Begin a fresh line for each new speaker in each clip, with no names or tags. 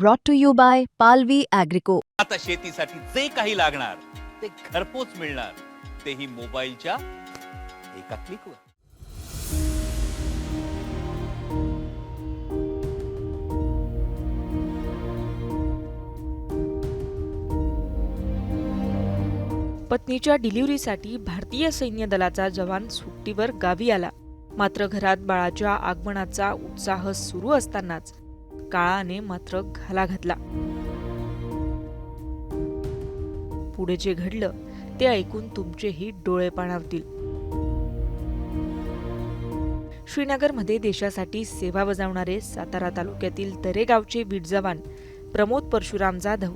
brought to you by Palvi Agrico.
आता शेतीसाठी जे काही लागणार ते घरपोच मिळणार. तेही मोबाईलच्या एका क्लिकवर.
पत्नीच्या डिलिव्हरीसाठी भारतीय सैन्य दलाचा जवान सुट्टीवर गावी आला. मात्र घरात बाळाच्या आगमनाचा उत्साह सुरू असतानाच काळाने मात्र घाला घातला. पुढे जे घडलं ते ऐकून तुमचेही डोळे पाणावतील. श्रीनगरमध्ये देशासाठी सेवा बजावणारे सातारा तालुक्यातील दरेगावचे वीट जवान प्रमोद परशुराम जाधव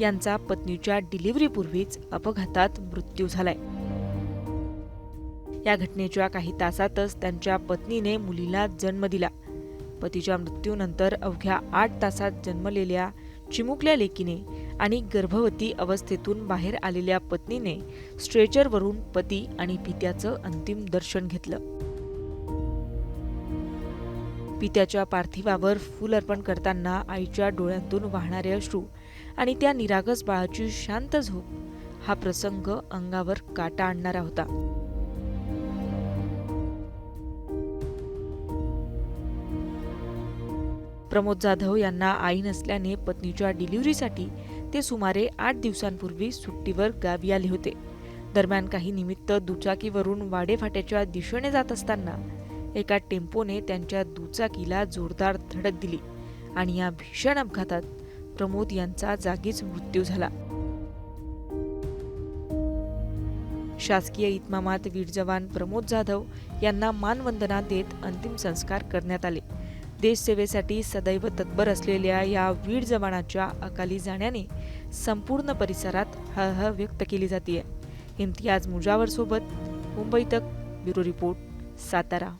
यांचा पत्नीच्या डिलिव्हरीपूर्वीच अपघातात मृत्यू झालाय. या घटनेच्या काही तासातच त्यांच्या पत्नीने मुलीला जन्म दिला. पतीच्या मृत्यूनंतर अवघ्या आठ तासात जन्मलेल्या चिमुकल्या लेकीने आणि गर्भवती अवस्थेतून बाहेर आलेल्या पत्नीने स्ट्रेचरवरून पती आणि पित्याचं अंतिम दर्शन घेतलं. पित्याच्या पार्थिवावर फूल अर्पण करताना आईच्या डोळ्यांतून वाहणारे अश्रू आणि त्या निरागस बाळाची शांत झोप हा प्रसंग अंगावर काटा आणणारा होता. प्रमोद जाधव यांना आई नसल्याने पत्नीच्या डिलिव्हरीसाठी ते सुमारे आठ दिवसांपूर्वी सुट्टीवर गावी आले होते. दरम्यान काही निमित्त दुचाकीवरून वाडेफाट्याच्या दिशेने जात असताना एका टेम्पोने त्यांच्या दुचाकीला जोरदार धडक दिली आणि या भीषण अपघातात प्रमोद यांचा जागीच मृत्यू झाला. शासकीय इतमामात वीर जवान प्रमोद जाधव यांना मानवंदना देत अंतिम संस्कार करण्यात आले. देशसेवेसाठी सदैव तत्पर असलेल्या या वीर जवानाच्या अकाली जाण्याने संपूर्ण परिसरात हळहळ व्यक्त केली जाते इम्तियाज मुजावर सोबत मुंबई तक ब्युरो रिपोर्ट सातारा.